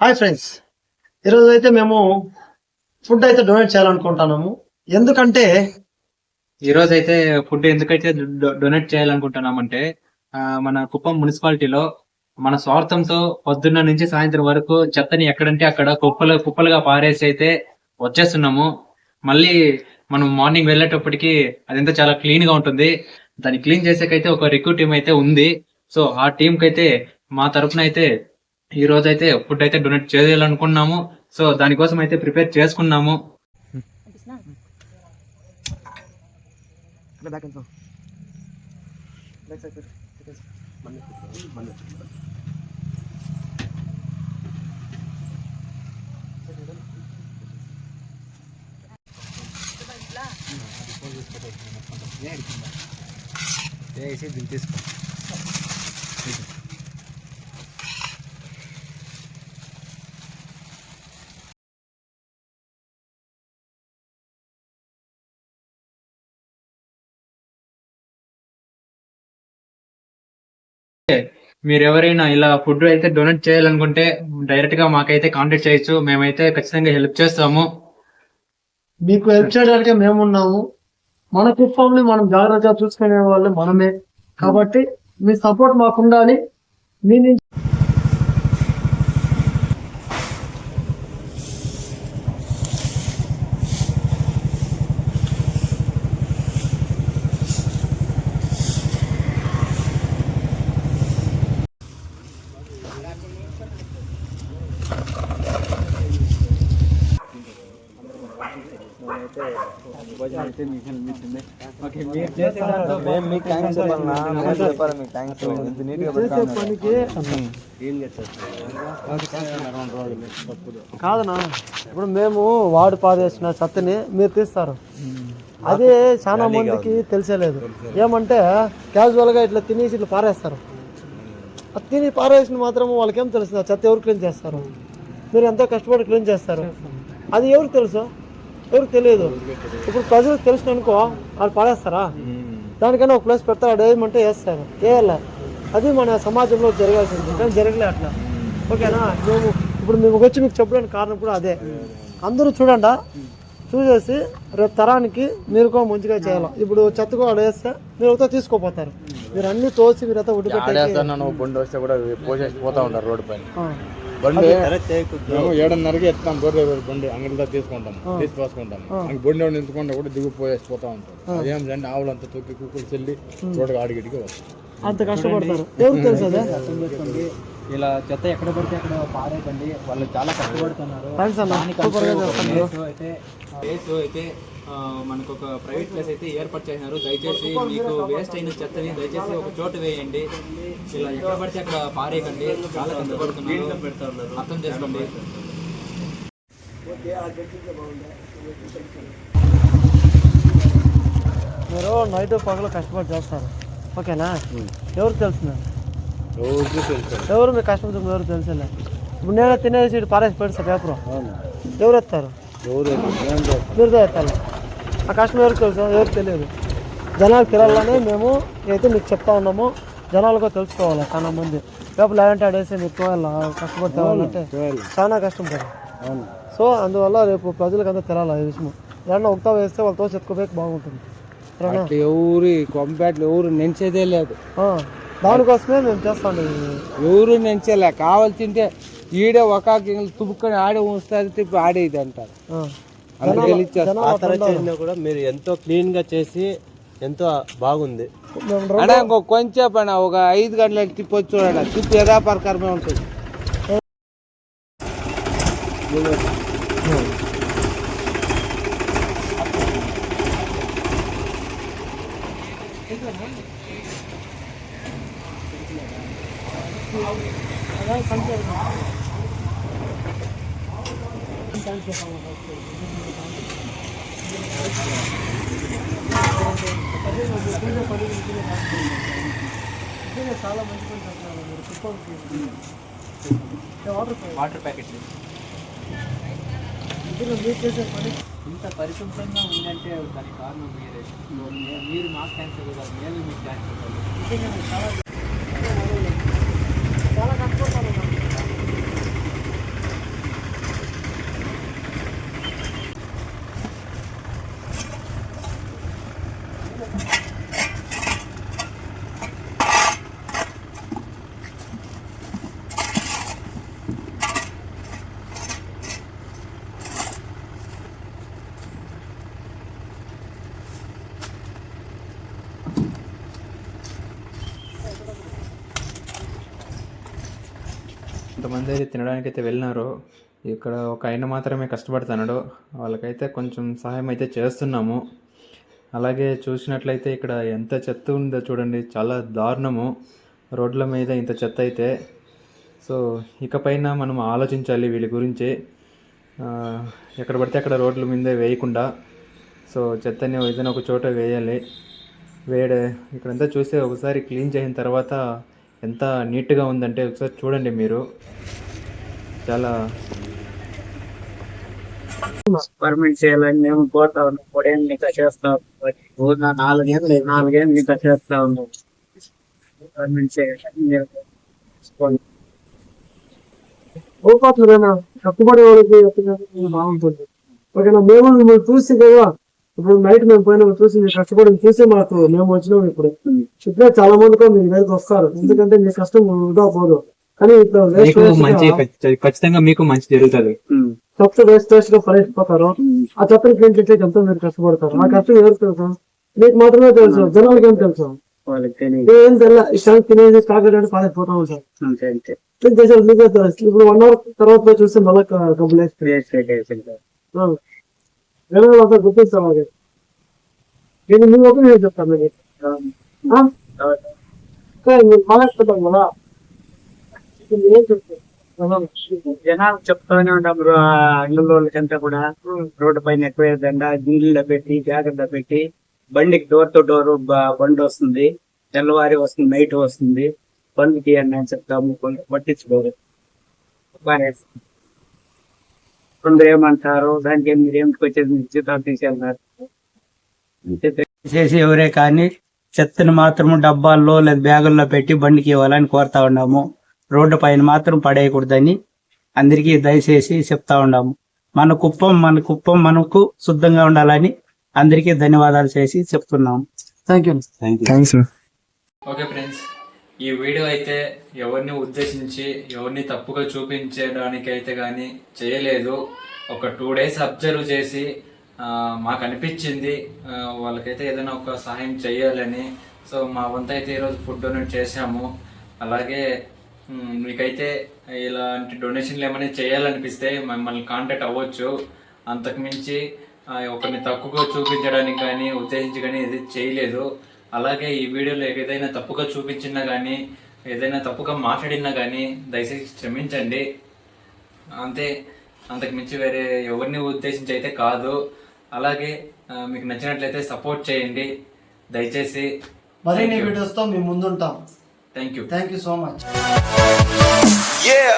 Hi friends ఈరోజు అయితే మేము ఫుడ్ అయితే డొనేట్ చేయాలనుకుంటున్నాము. ఎందుకంటే ఈరోజు అయితే ఫుడ్ ఎందుకైతే డొనేట్ చేయాలనుకుంటున్నామంటే మన కుప్పం మున్సిపాలిటీలో మన స్వార్థంతో పొద్దున్న నుంచి సాయంత్రం వరకు చెత్తని ఎక్కడంటే అక్కడ కుప్పలు కుప్పలుగా పారేసి అయితే వచ్చేస్తున్నాము. మళ్ళీ మనం మార్నింగ్ వెళ్ళేటప్పటికి అదంతా చాలా క్లీన్గా ఉంటుంది. దాన్ని క్లీన్ చేసేకైతే ఒక రిక్రూ టీం అయితే ఉంది. సో ఆ టీంకి అయితే మా తరపున అయితే ఈ రోజు అయితే ఫుడ్ అయితే డొనేట్ చేయాలనుకున్నాము. సో దానికోసం అయితే ప్రిపేర్ చేసుకున్నాము. మీరు ఎవరైనా ఇలా ఫుడ్ అయితే డొనేట్ చేయాలనుకుంటే డైరెక్ట్గా మాకైతే కాంటాక్ట్ చేయొచ్చు. మేమైతే ఖచ్చితంగా హెల్ప్ చేస్తాము. మీకు హెల్ప్ చేయడానికి మేము ఉన్నాము మన కుప్పంని మనం జాగ్రత్తగా చూసుకునే వాళ్ళు మనమే. కాబట్టి మీ సపోర్ట్ మాకు ఉండాలి మీ నుంచి చేసే పనికి కాదనా ఇప్పుడు మేము వాడు పారేసిన చెత్తని మీరు తీస్తారు. అదే చాలా మందికి తెలిసేలేదు. ఏమంటే క్యాజువల్గా ఇట్లా తినేసి ఇట్లా పారేస్తారు. తిని పారేసిన మాత్రం వాళ్ళకేం తెలుస్తుంది ఆ చెత్త ఎవరు క్లీన్ చేస్తారు? మీరు ఎంతో కష్టపడి క్లీన్ చేస్తారు. అది ఎవరికి తెలుసు? ఎవరికి తెలియదు. ఇప్పుడు ప్రజలకు తెలిసిన అనుకో వాళ్ళు పారేస్తారా దానికన్నా ఒక ప్లేస్ పెడతారు? ఏమంటే వేస్తారు వేయాలి అది మన సమాజంలో జరగాల్సింది. కానీ జరగలే అట్లా. ఓకేనా? మేము ఇప్పుడు మేము వచ్చి మీకు చెప్పడానికి కారణం కూడా అదే. అందరూ చూడండి? చూసేసి రేపు తరానికి మీరు కూడా మంచిగా చేయాలి? ఇప్పుడు చెత్తకు వాడు వేస్తే మీరు ఒకతో తీసుకోపోతారు. మీరు అన్ని తోసి మీరు అయితే ఉడిపెట్టి పోతా ఉంటారు రోడ్డు పైన. బండి మేము ఏడున్నరకి ఎత్తాం గొర్రె బండి అంగడిలో తీసుకుంటాం తీసి పోసుకుంటాం మనకి బండి వాడిని ఎంచుకుంటే కూడా దిగు పోయేసి పోతా ఉంటారు అదేం అంటే ఆవులంతా తొక్కి కుక్కలు చెల్లి రోడ్డు ఆడిగిడికి వస్తాం. అంత కష్టపడతారు. తెలుసు ఇలా చెత్త ఎక్కడ పడితే అక్కడ పారేయకండి. వాళ్ళు చాలా కష్టపడుతున్నారు. అయితే అయితే మనకు ఒక ప్రైవేట్ ప్లేస్ అయితే ఏర్పాటు చేసినారు దయచేసి మీకు వేస్ట్ అయిన చెత్తని దయచేసి ఒక చోటు వేయండి. ఇలా ఎక్కడ పడితే అక్కడ పారేయకండి. చాలా కష్టపడుతున్నారు అర్థం చేసుకోండి. మీరు నైట్ పగలు కష్టపడి చేస్తారు. ఓకేనా? ఎవరికి తెలుసు? తెలుసు ఎవరు మీ కష్టపడుతుంది ఎవరు తెలుసులే ఇప్పుడు నేను తినేసి పారేసి పెడతా పేపర్. ఎవరు ఎత్తారు? ఎవరు మీరుతో ఎత్తాలి? ఆ కష్టం ఎవరికి తెలుసు? ఎవరికి తెలియదు. జనాలకు తెలియాలని మేము అయితే మీకు చెప్తా ఉన్నాము జనాలకు తెలుసుకోవాలి చాలా మంది. పేపర్ లేదంటే ఆడేసి మీకు తోయాలా? కష్టపడి తేవాలంటే చాలా కష్టం కదా సో అందువల్ల రేపు ప్రజలకు అంతా తెలాలి ఈ విషయం. ఏమన్నా ఒకటా వేస్తే వాళ్ళతో చెప్పుకోಬೇಕು బాగుంటుంది. ఎవరు కొంపేటలు ఎవరు నెంచేదే లేదు. దానికోసమే మేము చేస్తాం ఎవరు నెంచేలే కావాల్సింటే ఈడే ఒక తుప్పుకొని ఆడే ఉంచుతుంది తిప్పి ఆడేది అంటారు. కూడా మీరు ఎంతో క్లీన్గా చేసి ఎంతో బాగుంది. అన్నా ఇంకో కొంచెం పైన ఒక ఐదు గంటలకు తిప్పి వచ్చి చూడండి. తిప్పి యథా ప్రకారమే ఉంటుంది చాలా మంచి పని చేస్తున్నారు మీరు కుప్పంకి వాటర్ వాటర్ ప్యాకెట్ ఇందులో మీరు చేసే పని ఇంత పరిశుభ్రంగా ఉందంటే దానికి కారణం మీరే మీరు మాకు థ్యాంక్స్ ఇవ్వగలరు మేము మీకు థ్యాంక్స్ ఇవ్వాలి నిజంగా మీరు చాలా కొంతమంది అయితే తినడానికి అయితే వెళ్ళినారు. ఇక్కడ ఒక ఆయన మాత్రమే కష్టపడుతున్నాడు. వాళ్ళకైతే కొంచెం సహాయం అయితే చేస్తున్నాము. అలాగే చూసినట్లయితే ఇక్కడ ఎంత చెత్త ఉందో చూడండి. చాలా దారుణము. రోడ్ల మీద ఇంత చెత్త అయితే. సో ఇకపైన మనం ఆలోచించాలి వీళ్ళ గురించి. ఎక్కడ పడితే అక్కడ రోడ్ల మీద వేయకుండా. సో చెత్తని ఏదైనా ఒక చోట వేయాలి. వేడే ఇక్కడంతా చూస్తే ఒకసారి క్లీన్ చేసిన తర్వాత ఎంత నీట్గా ఉందంటే ఒకసారి చూడండి మీరు. చాలా పర్మిట్ చేయాలని మేము కోరుతా ఉన్నాం. మూడేళ్ళు ఇంకా చేస్తా ఉన్నాం. నాలుగేళ్ళు నాలుగేళ్ళు ఇంకా చేస్తా ఉన్నాం. పర్మిట్ చేయాలని ఓ పాత్ర ఓపాట్లేనా వాళ్ళకి బాగుంటుంది. ఓకేనా మేము మిమ్మల్ని చూసి కదా ఇప్పుడు నైట్ మేము పోయినప్పుడు చూసి మీరు కష్టపడి చూసి మాకు మేము వచ్చినాం ఇప్పుడు. ఇప్పుడే చాలా మంది కూడా మీ దగ్గరికి వస్తారు. ఎందుకంటే మీ కష్టం వృధా పోదు. కానీ ఇప్పుడు మీకు మంచి ఖచ్చి- ఖచ్చితంగా మీకు మంచి జరుగుతుంది. వేస్ట్ వేస్ట్గా పడేసిపోతారు. ఆ చెత్తని క్లీన్ చేసే ఎంతో మీరు కష్టపడతారు. ఆ కష్టం ఎవరికి తెలుసు? మీకు మాత్రమే తెలుసు. జనాలకి ఏం తెలుసు? ఏం తెల్ల పాడైపోతాం సార్. క్లీన్ మీకే ఇప్పుడు వన్ అవర్ తర్వాత చూస్తే మళ్ళీ కంప్లైంట్ జనాలు అంతా గుర్తిస్తాం అది నేను మీ ఒక నేను చెప్తాను మీకు? సరే, మీరు మాట్లాడుతున్నాం కదా. ఏం జనాలు. చెప్తానే ఉంటాం వాళ్ళకంతా కూడా. రోడ్డు పైన ఎక్కువ దండ గింగిల్లో పెట్టి జాగ్రత్త పెట్టి బండికి డోర్ టు డోర్ బండి వస్తుంది. తెల్లవారి వస్తుంది నైట్ వస్తుంది. బండికి అని చెప్తాము పట్టించుకోరు. బాగా కొందరు ఏమంటారు దానికి మీరు ఏమిటికి వచ్చేది మీరు జీతాలు తీసేన్నారు చేసి ఎవరే కానీ చెత్తను మాత్రం డబ్బాల్లో లేదా బ్యాగుల్లో పెట్టి బండికి ఇవ్వాలని కోరుతా ఉన్నాము. రోడ్డు పైన మాత్రం పడేయకూడదని అందరికీ దయచేసి చెప్తా ఉన్నాము. మన కుప్పం మన కుప్పం మనకు శుద్ధంగా ఉండాలని అందరికీ ధన్యవాదాలు చేసి చెప్తున్నాము. థ్యాంక్ యూ ఓకే ఫ్రెండ్స్ ఈ వీడియో అయితే ఎవరిని ఉద్దేశించి ఎవరిని తప్పుగా చూపించడానికి అయితే కానీ చేయలేదు. ఒక టూ డేస్ అబ్జర్వ్ చేసి మాకు అనిపించింది వాళ్ళకైతే ఏదైనా ఒక సహాయం చేయాలని. సో మా వంత అయితే ఈరోజు ఫుడ్ డొనేట్ చేశాము. అలాగే మీకైతే ఇలాంటి డొనేషన్లు ఏమైనా చేయాలనిపిస్తే మమ్మల్ని కాంటాక్ట్ అవ్వచ్చు. అంతకుమించి ఒకరిని తక్కువగా చూపించడానికి కానీ ఉద్దేశించి కానీ ఇది చేయలేదు. అలాగే ఈ వీడియోలో ఏదైనా తప్పుగా చూపించినా కానీ ఏదైనా తప్పుగా మాట్లాడినా కానీ దయచేసి క్షమించండి. అంతే అంతకు మించి వేరే ఎవరిని ఉద్దేశించి అయితే కాదు. అలాగే మీకు నచ్చినట్లయితే సపోర్ట్ చేయండి. దయచేసి మరిన్ని వీడియోస్తో మేము ముందుంటాం. Thank you thank you so much Yeah.